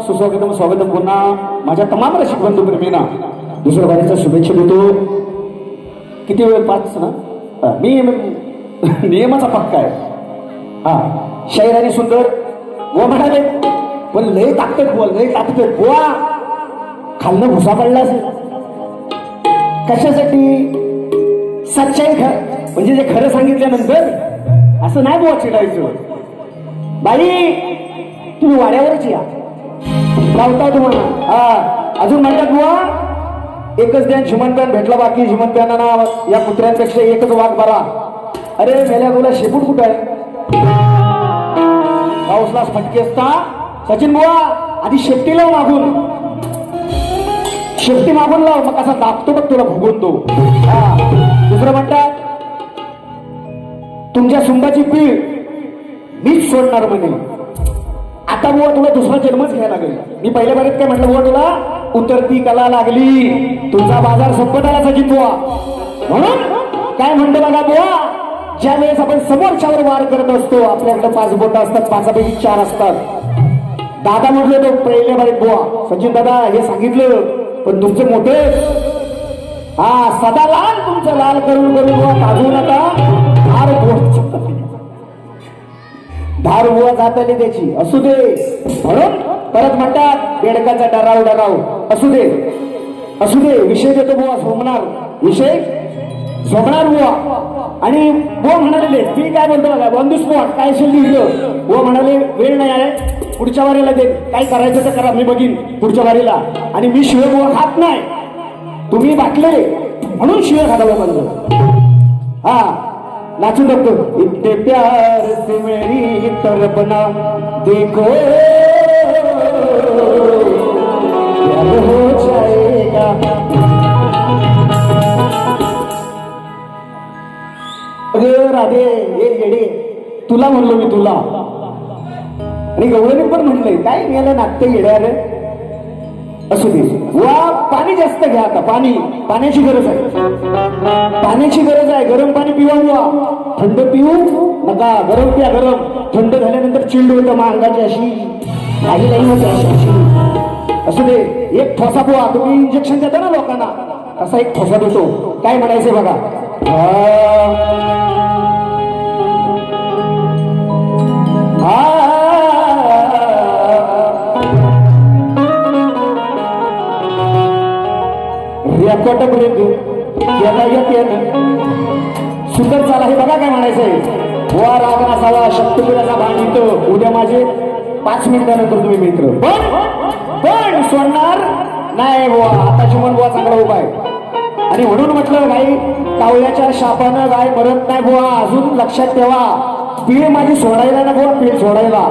Sosok itu, sosok itu, guna macam teman resiko untuk berminat. दुसऱ्या वारीच्या शुभेच्छा देतो. किती वेळ? पाच ना? मी नियमाचा पक्का आहे. हा शहराने सुंदर व म्हणाले पण लय ताकद बोल लय ताकद बुवा. खाल्लं भुसा पडला असेल. कशासाठी? सच्चाई खर म्हणजे जे खरं सांगितल्यानंतर असं नाही बुवा चिडायचं. बाई तुम्ही वाड्यावरच या. लावता तुम्हाला. हा अजून म्हणतात बुवा एकच द्यान श्रीमंतान भेटला बाकी श्रीमंतांना ना या कुत्र्यांपेक्षा एकच वाघ बरा. अरे मेल्या तुला शेपूट कुठं आहे? पाऊसला फटके असता सचिन बुवा आधी शेपटी लाव मागून. शेपटी मागून लाव मग कसा दाबतो बघ तुला भोगून तो. दुसरं म्हणतात तुमच्या सुंबाची पीळ मीच सोडणार म्हणे. आता बुवा तुला दुसरा जन्मच घ्यायला लागेल. मी पहिल्या बारीत काय म्हटलं बुवा तुला? उतरती कला लागली. तुझा बाजार संपटाला आला बुवा म्हणून काय म्हणतो बघा बुवा? ज्या वेळेस आपण समोरच्यावर वार करत असतो आपल्याकडे पाच बोट असतात पाचापैकी चार असतात. दादा म्हटलं तो पहिले बारीत बुवा. सचिन दादा हे सांगितलं पण तुमचं मोठे हा सदा लाल तुमचं लाल करून करून बुवा काढू नका फार बोट धार बुवा जात आली त्याची. असू दे. म्हणून परत म्हणतात बेडकाचा डराव डराव. असू दे. असू दे. विषय देतो बुवा सोमणार. विषय? सोमणार बुवा. आणि बुवा म्हणाले मी काय म्हणतो बघा बंधू स्पॉट काय असेल लिहिलं बुवा म्हणाले वेळ नाही आहे. पुढच्या वारीला दे काय करायचं तर करा मी बघीन पुढच्या वारीला. आणि मी शिव बुवा खात नाही. तुम्ही बाटले. म्हणून शिव खाला बंद हा. नाचून नको. इतने प्यार से मेरी तरपना देखो. नाही काय गेलं नाट्य येणार असू दे. वा पाणी जास्त घ्या आता पाणी. पाण्याची गरज आहे. पाण्याची गरज आहे. गरम पाणी पिवा थंड पिऊ नका. गरम प्या गरम. थंड झाल्यानंतर चिल्ड होतं मग अंगाची अशी. काही नाही होते अशी असू दे. एक ठोसा पोहा. तुम्ही इंजेक्शन देता ना लोकांना. असा एक ठोसा देतो. काय म्हणायचंय बघा? रेकॉर्ड ब्रेक याला येते सुंदर चाला हे बघा काय म्हणायचंय. वा राग नसावा शक्तपुराचा भान येतो. उद्या माझे पाच मिनिटानंतर तुम्ही मित्र. पण पण सोडणार नाही बुवा. आताची मन बुवा चांगला उभा आहे. आणि म्हणून म्हटलं नाही कावळ्याच्या शापानं गाय मरत नाही बुवा. अजून लक्षात ठेवा. पीळ माझी सोडायला ना बुवा पीळ सोडायला.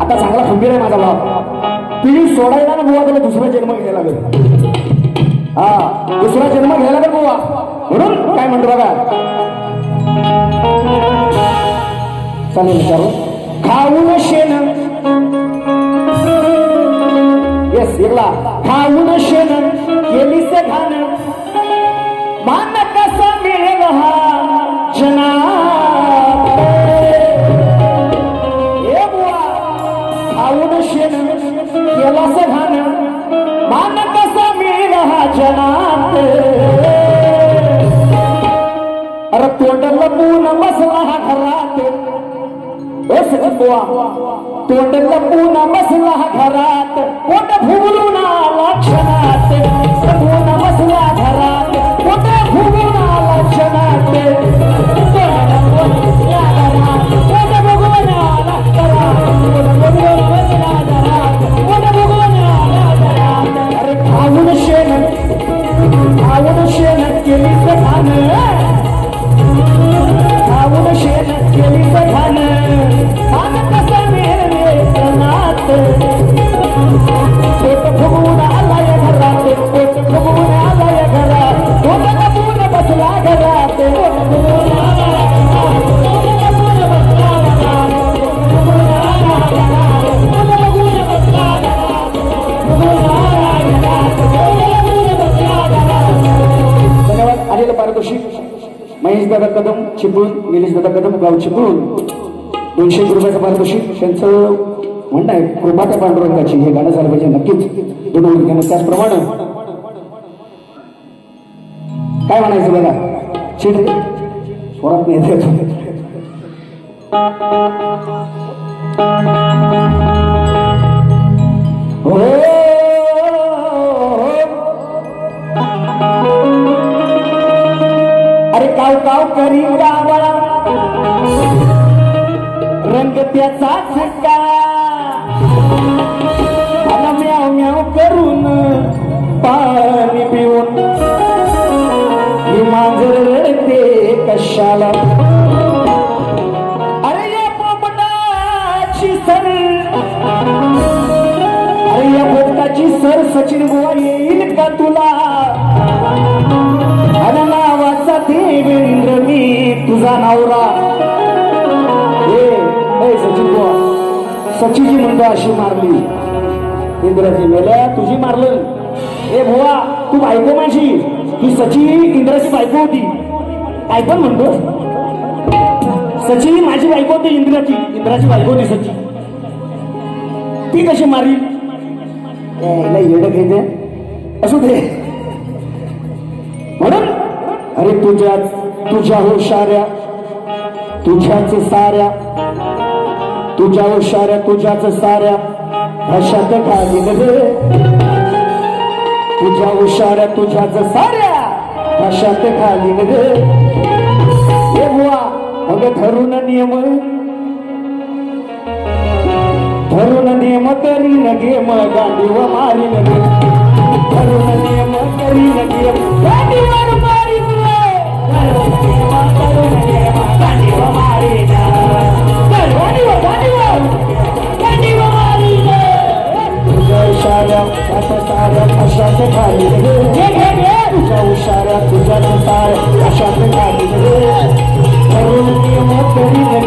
आता चांगला खंबीर आहे माझा बाप. पीळ सोडायला ना बुवा त्याला दुसरा जन्म घ्यायला लागेल. हा दुसरा जन्म घ्यायला का बुवा. म्हणून काय म्हणतो बघा. चालेल विचारू. खाऊन शेण. येस एकला. ओ सगळं बुवा तोंड लपून बसला घरात. पोट फुगलून आला क्षणात. चिपळूण निलेश दादा कदम गाव चिपळूण. दोनशे रुपयाचं पारितोषिक. त्यांचं म्हणणं आहे कृपा पांडुरंगाची हे गाणं झालं पाहिजे नक्कीच. दोन ठिकाणी त्याचप्रमाणे. काय म्हणायचं बघा? चिड स्वरात नाही येत हो! अरे काव काव करी गत्याचा झटका. म्याव म्याव करून पाणी पिऊन. ही मांजर रडते कशाला? अरे या पोपटाची सर. अरे या पोपटाची सर सचिन बुवा येईल का तुला? अरे नावाचा देवेंद्र मी तुझा नवरा. सचिजी म्हणतो अशी मारली. इंद्राची मेल्या तुझी मारलं. ए बुवा तू बायको माझी. ही सची इंद्राची बायको होती. काय पण म्हणतो. सची माझी बायको होती इंद्राची. इंद्राची बायको होती सची ती कशी मारली? यायला येडं घ्यायचं असू दे. म्हणून अरे तुझ्या तुझ्या हुशाऱ्या तुझ्याच साऱ्या तुझ्या हुशाऱ्या तुझ्याच साऱ्या. भाषात घालीन रे तुझ्या हुशाऱ्या तुझ्याच साऱ्या. भाषात खाली रे हे बुवा मग ठरून नियम. ठरून नियम करीन गेम गांडीव मारीन रे ठरून नियम करी गेम गांडीवर मारीन नियम oh